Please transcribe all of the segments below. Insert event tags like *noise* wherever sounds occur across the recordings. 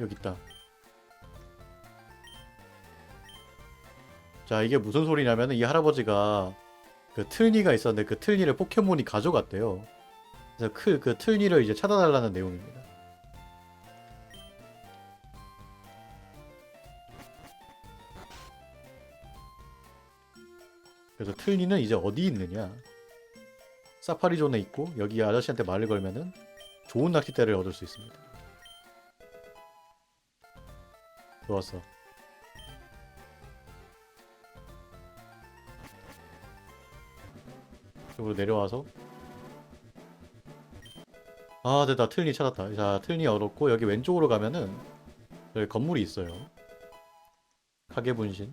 여기 있다. 자, 이게 무슨 소리냐면은 이 할아버지가 그 틀니가 있었는데 그 틀니를 포켓몬이 가져갔대요. 그래서 그, 그 틀니를 이제 찾아달라는 내용입니다. 그래서 틀니는 이제 어디 있느냐? 사파리존에 있고 여기 아저씨한테 말을 걸면은 좋은 낚싯대를 얻을 수 있습니다. 좋았어. 이쪽으로 내려와서. 아 됐다 틀니 찾았다. 자 틀니 얻었고 여기 왼쪽으로 가면은 여기 건물이 있어요. 가게 분신.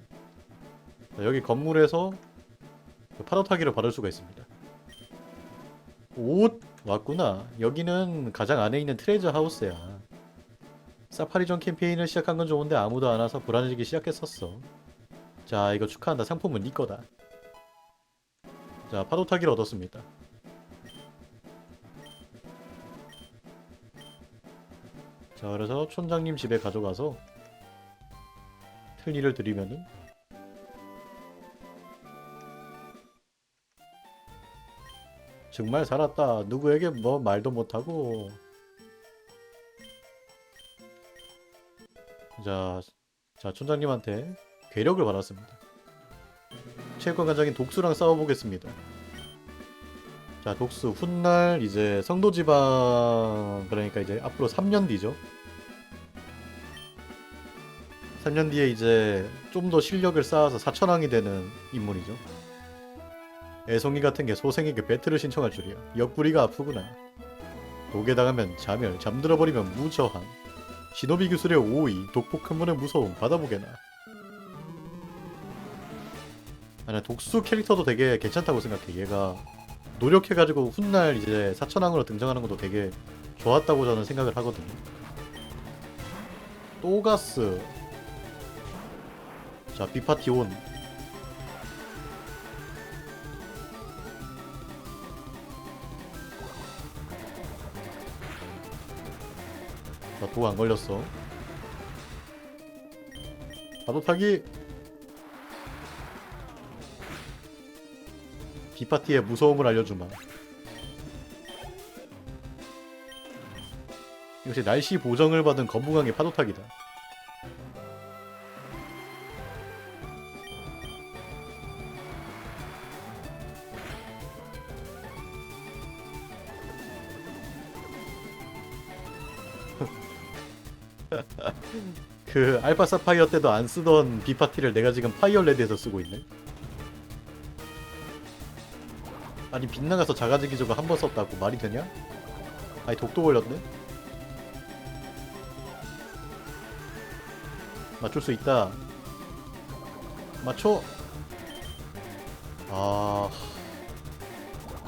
자, 여기 건물에서 그 파도 타기를 받을 수가 있습니다. 옷 왔구나. 여기는 가장 안에 있는 트레저 하우스야 사파리존 캠페인을 시작한 건 좋은데 아무도 안 와서 불안해지기 시작했었어 자 이거 축하한다 상품은 네 거다 자, 파도 타기를 얻었습니다. 자, 그래서 촌장님 집에 가져가서 틀니를 드리면은 정말 살았다. 누구에게 뭐 말도 못하고. 자, 자, 촌장님한테 괴력을 받았습니다. 체육관 관장인 독수랑 싸워보겠습니다. 자, 독수 훗날 이제 성도지방 그러니까 이제 앞으로 3년 뒤죠. 3년 뒤에 이제 좀 더 실력을 쌓아서 사천왕이 되는 인물이죠. 애송이 같은 게 소생에게 배틀을 신청할 줄이야. 옆구리가 아프구나. 독에 당하면 자멸, 잠들어 버리면 무저항. 시노비 기술의 오이, 독폭 한 번의 무서움 받아보게나. 아니 독수 캐릭터도 되게 괜찮다고 생각해. 얘가 노력해가지고 훗날 이제 사천왕으로 등장하는 것도 되게 좋았다고 저는 생각을 하거든요. 또가스. 자 비파티 온. 나도안 걸렸어. 파도 타기. 비파티의 무서움을 알려주마. 이것이 날씨 보정을 받은 거북왕의 파도타기다. 알파 사파이어 때도 안 쓰던 비파티를 내가 지금 파이어 레드에서 쓰고 있네. 아니 빗나가서 자가지기 저거 한 번 썼다고 말이 되냐? 아니 독도 걸렸네? 맞출 수 있다 맞춰 아...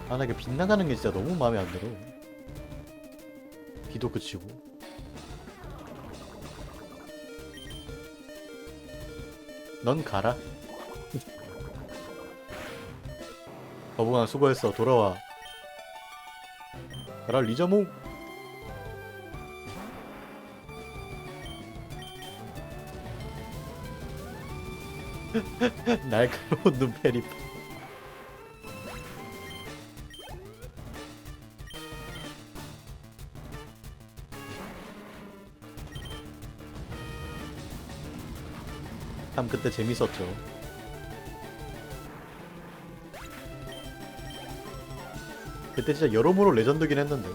아, 나 이게 빗나가는 게 진짜 너무 마음에 안 들어 비도 그치고 넌 가라. 거북아 수고했어. 돌아와. 가라 리자몽. *laughs* 날카로운 눈페리 참 그때 재밌었죠. 그때 진짜 여러모로 레전드긴 했는데.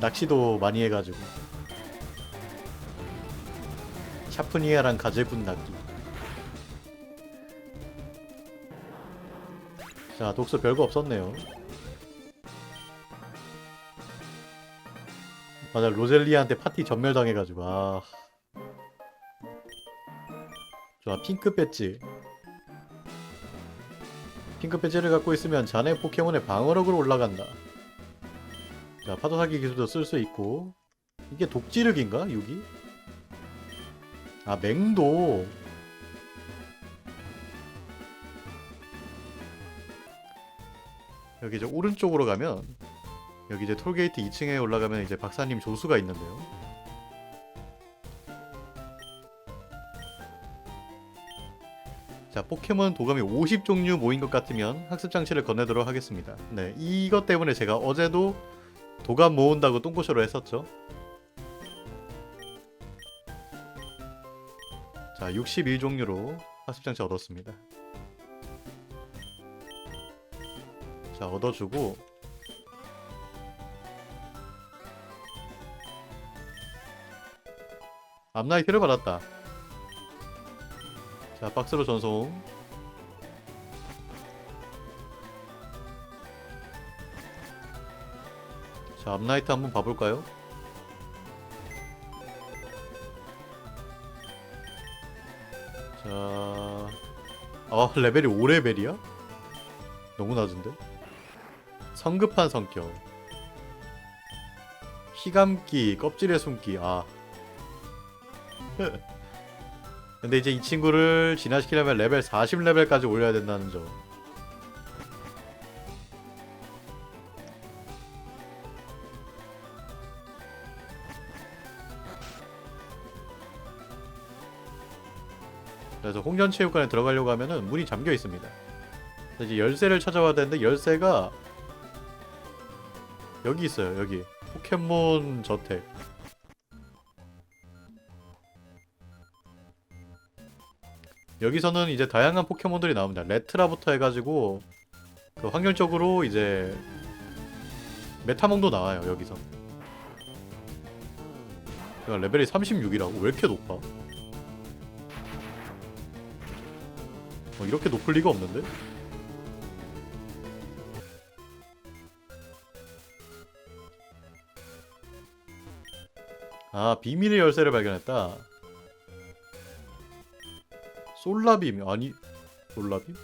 낚시도 많이 해가지고. 샤프니아랑 가재군 낚기. 자 독서 별거 없었네요. 맞아 로젤리아한테 파티 전멸당해가지고 아 좋아 핑크 배지. 핑크 배지를 갖고 있으면 자네 포켓몬의 방어력으로 올라간다. 자 파도사기 기술도 쓸 수 있고. 이게 독지륵인가 6이? 아 맹도. 여기 이제 오른쪽으로 가면 여기 이제 톨게이트 2층에 올라가면 이제 박사님 조수가 있는데요 자 포켓몬 도감이 50종류 모인 것 같으면 학습 장치를 건네도록 하겠습니다. 네 이것 때문에 제가 어제도 도감 모은다고 똥꼬쇼로 했었죠. 자 61종류로 학습 장치 얻었습니다. 자 얻어주고 앞나이트를 받았다. 자 박스로 전송. 자 앞나이트 한번 봐볼까요? 자, 아 레벨이 5레벨이야? 너무 낮은데? 성급한 성격 희감기 껍질에 숨기 아 *laughs* 근데 이제 이 친구를 진화시키려면 레벨 40레벨까지 올려야 된다는 점. 그래서 홍련체육관에 들어가려고 하면은 문이 잠겨 있습니다. 이제 열쇠를 찾아와야 되는데 열쇠가 여기 있어요 여기. 포켓몬 저택 여기서는 이제 다양한 포켓몬들이 나옵니다 레트라부터 해가지고 그 확률적으로 이제 메타몽도 나와요 여기서 야, 레벨이 36이라고 왜 이렇게 높아? 어, 이렇게 높을 리가 없는데? 아 비밀의 열쇠를 발견했다 솔라빔 아니 솔라빔?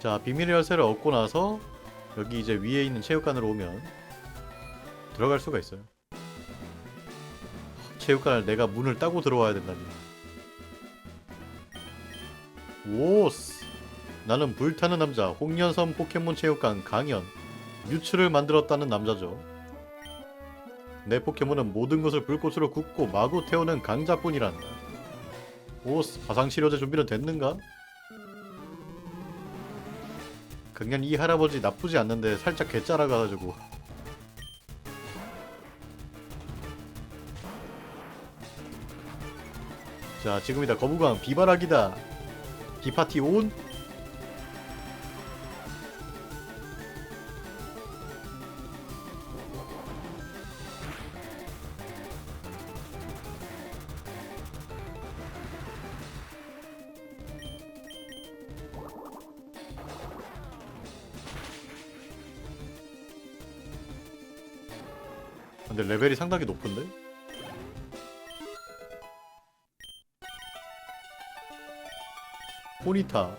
자 비밀의 열쇠를 얻고 나서 여기 이제 위에 있는 체육관으로 오면 들어갈 수가 있어요. 체육관을 내가 문을 따고 들어와야 된다니. 오스! 나는 불타는 남자 홍련섬 포켓몬 체육관 강연 뮤츠를 만들었다는 남자죠. 내 포켓몬은 모든 것을 불꽃으로 굽고 마구 태우는 강자뿐이란다 오스 화상치료제 준비는 됐는가? 그냥 이 할아버지 나쁘지 않는데 살짝 개짜라가가지고. 자 지금이다. 거부광 비바락이다. 비파티 온 상당히 높은데? 포니타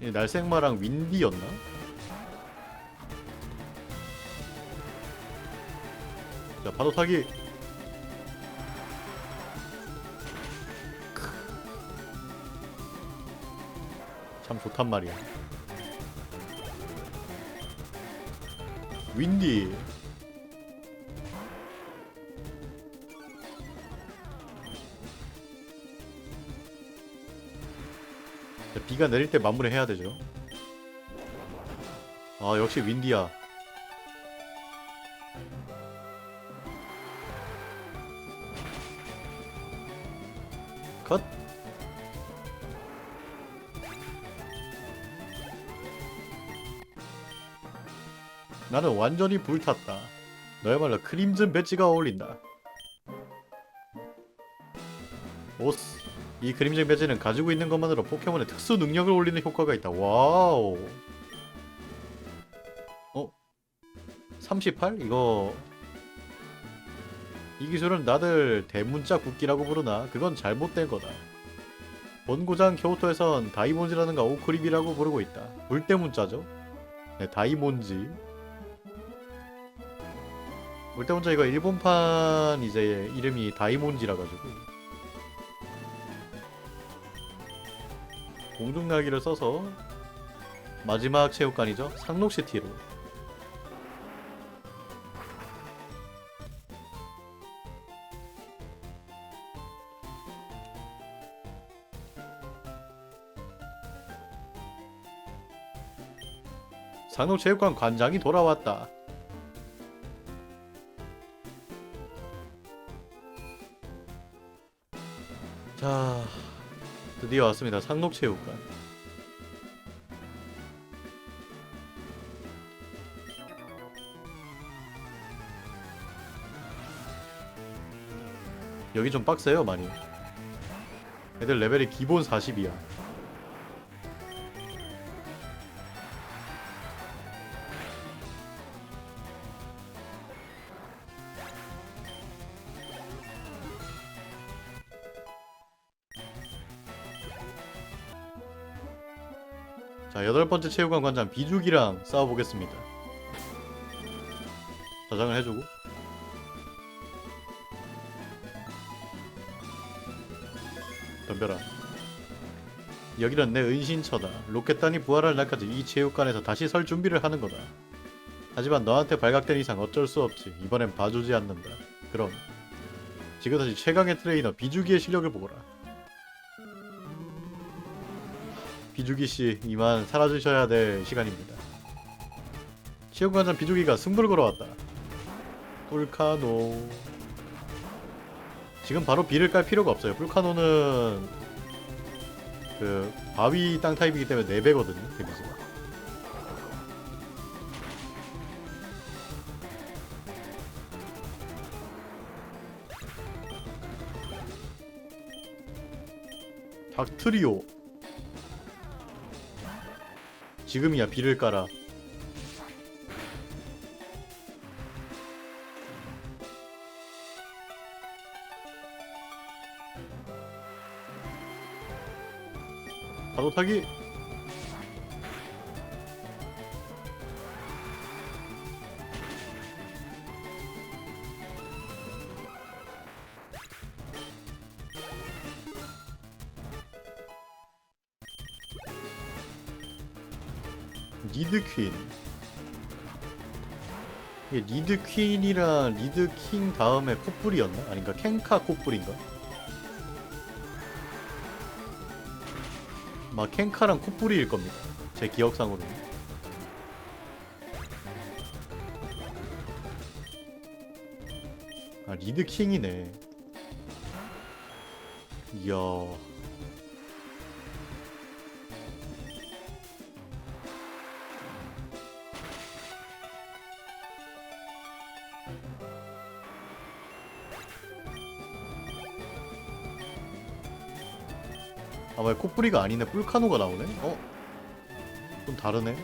이 날생마랑 윈디였나? 자 파도 타기. 참 좋단 말이야. 윈디. 자, 비가 내릴 때 마무리해야 되죠. 아 역시 윈디야 나는 완전히 불탔다. 너야말로 크림즌 배지가 어울린다. 오스. 이 크림즌 배지는 가지고 있는 것만으로 포켓몬의 특수 능력을 올리는 효과가 있다. 와우. 어? 38? 이거 이 기술은 나들 대문자 국기라고 부르나? 그건 잘못된 거다. 본고장 교토에선 다이몬지라는가 오크립이라고 부르고 있다. 물대문자죠? 네, 다이몬지. 물때문자 이거 일본판 이제 이름이 다이몬지라 가지고. 음. 공중나기를 써서 마지막 체육관이죠. 상록시티로. 상록체육관 관장이 돌아왔다. 드디어 왔습니다. 상록체육관. 여기 좀 빡세요 많이. 애들 레벨이 기본 40이야 자 여덟 번째 체육관 관장 비죽이랑 싸워보겠습니다. 저장을 해주고. 덤벼라. 여기는 내 은신처다. 로켓단이 부활할 날까지 이 체육관에서 다시 설 준비를 하는 거다. 하지만 너한테 발각된 이상 어쩔 수 없지. 이번엔 봐주지 않는다. 그럼 지금까지 최강의 트레이너 비주기의 실력을 보거라 비주기 씨 이만 사라지셔야 될 시간입니다 체육관장 비주기가 승부를 걸어왔다 뿔카노 지금 바로 비를 깔 필요가 없어요. 불카노는 그 바위 땅 타입이기 때문에 4배거든요. 데미지가. 닥트리오 지금이야 비를 깔아. 파도 타기 리드 퀸 이게 리드 퀸이랑 리드 킹 다음에 코뿔이었나? 아닌가? 켄카 코뿔인가? 막 켄카랑 코뿔이일 겁니다. 제 기억상으로는. 아 리드 킹이네. 이야. 아, 왜 코뿔이가 아니네. 뿔카노가 나오네. 어? 좀 다르네.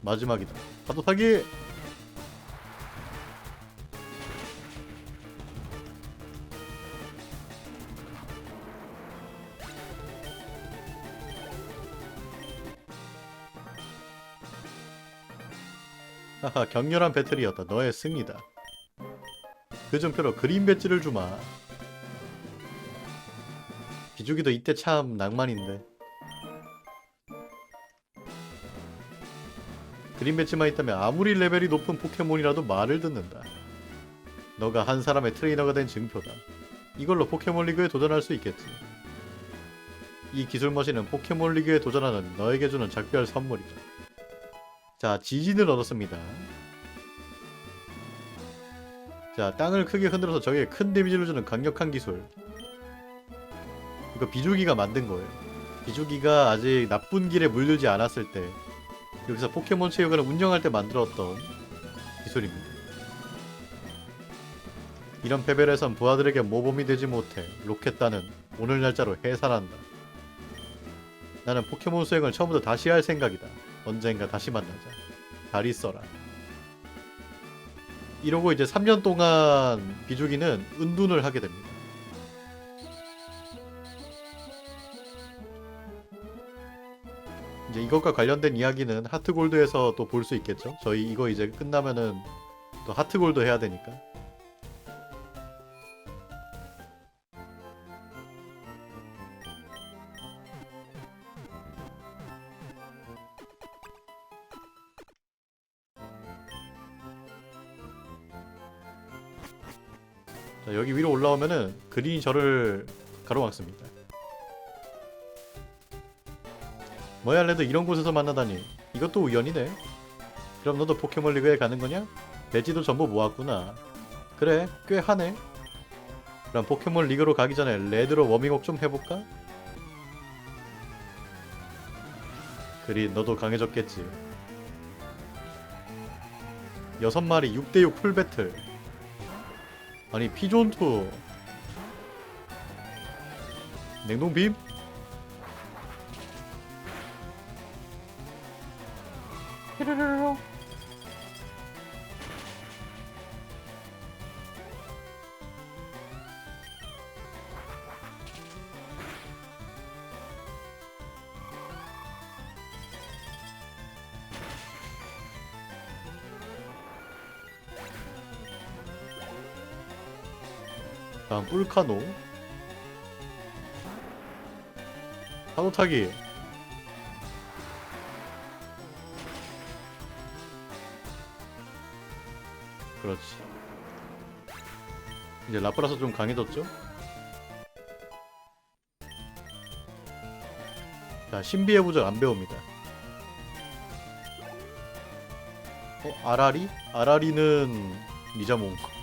마지막이다. 파도 타기. 하하 격렬한 배틀이었다. 너의 승리다. 그 증표로 그린 배지를 주마. 비주기도 이때 참 낭만인데. 그린 배지만 있다면 아무리 레벨이 높은 포켓몬이라도 말을 듣는다. 너가 한 사람의 트레이너가 된 증표다. 이걸로 포켓몬 리그에 도전할 수 있겠지. 이 기술 머신은 포켓몬 리그에 도전하는 너에게 주는 작별 선물이다. 자 지진을 얻었습니다. 자 땅을 크게 흔들어서 적에게 큰 데미지를 주는 강력한 기술 이거 비주기가 만든 거예요. 비주기가 아직 나쁜 길에 물들지 않았을 때 여기서 포켓몬 체육관을 운영할 때 만들었던 기술입니다. 이런 패배에선 부하들에게 모범이 되지 못해 로켓단은 오늘 날짜로 해산한다. 나는 포켓몬 수행을 처음부터 다시 할 생각이다. 언젠가 다시 만나자. 잘 있어라. 이러고 이제 3년 동안 비주기는 은둔을 하게 됩니다. 이제 이것과 관련된 이야기는 하트골드에서 또 볼 수 있겠죠. 저희 이거 이제 끝나면은 또 하트골드 해야 되니까. 자, 여기 위로 올라오면은 그린이 저를 가로막습니다. 뭐야 레드 이런 곳에서 만나다니 이것도 우연이네. 그럼 너도 포켓몬 리그에 가는 거냐? 배지도 전부 모았구나. 그래 꽤 하네. 그럼 포켓몬 리그로 가기 전에 레드로 워밍업 좀 해볼까? 그린 너도 강해졌겠지. 여섯 마리 6대6 풀배틀. 아니 피존투. 냉동빔? 다음 뿔카노 파도 타기 그렇지 이제 라프라스 좀 강해졌죠? 자 신비의 부적 안 배웁니다 어? 아라리? 아라리는 리자몽 자,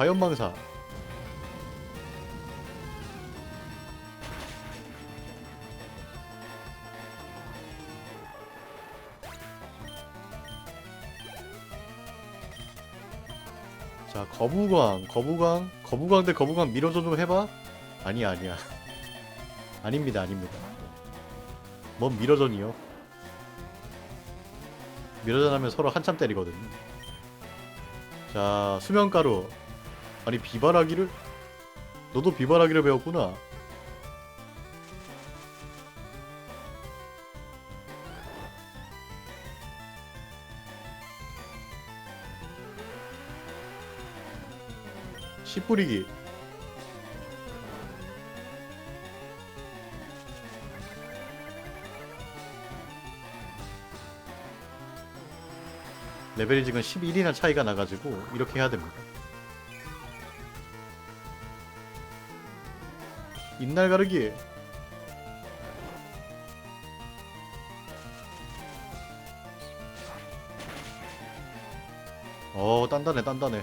화염망사. 자 거부광 거부광 거부광 대 거부광 밀어줘 좀 해봐. 아니야 아니야. *laughs* 아닙니다 아닙니다. 뭔 밀어전이요? 밀어전 하면 서로 한참 때리거든요. 자 수면가루 아니 비바라기를? 너도 비바라기를 배웠구나. 씨 뿌리기. 레벨이 지금 11이나 차이가 나가지고 이렇게 해야 됩니다 인날 가르기. 어 단단해 단단해.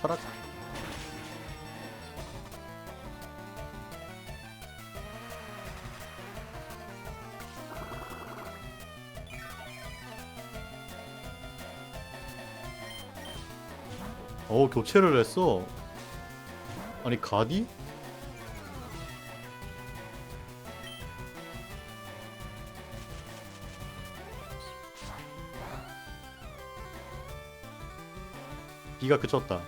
철학 교체를 했어. 아니 가디? 비가 그쳤다.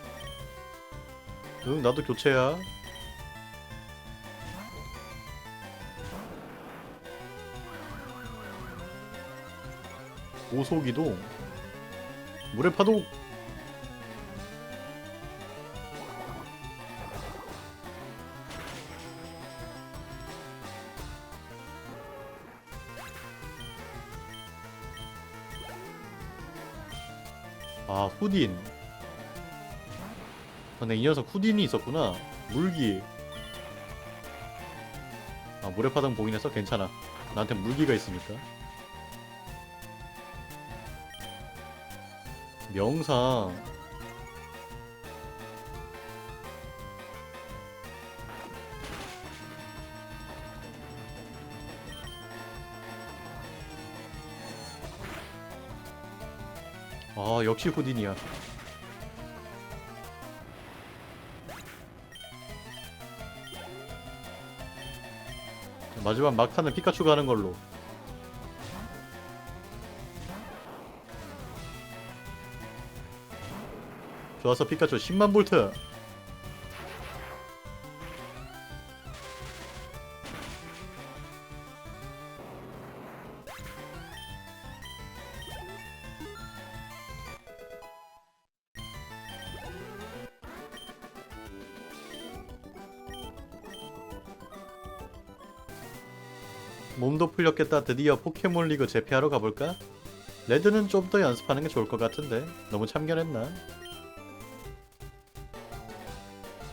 응 나도 교체야. 고속이동. 물의 파도 후딘. 아, 근데 이 녀석 후딘이 있었구나. 물기. 아 모래파당 보긴 했어? 괜찮아. 나한테 물기가 있으니까. 명상 아 역시 후딘이야. 마지막 막타는 피카츄가 하는 걸로. 좋았어 피카츄 10만 볼트 몸도 풀렸겠다 드디어 포켓몬 리그 재패하러 가볼까? 레드는 좀 더 연습하는 게 좋을 것 같은데 너무 참견했나?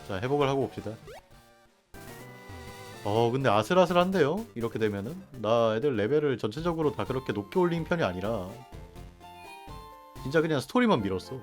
자 회복을 하고 봅시다 어 근데 아슬아슬한데요? 이렇게 되면은 나 애들 레벨을 전체적으로 다 그렇게 높게 올린 편이 아니라 진짜 그냥 스토리만 밀었어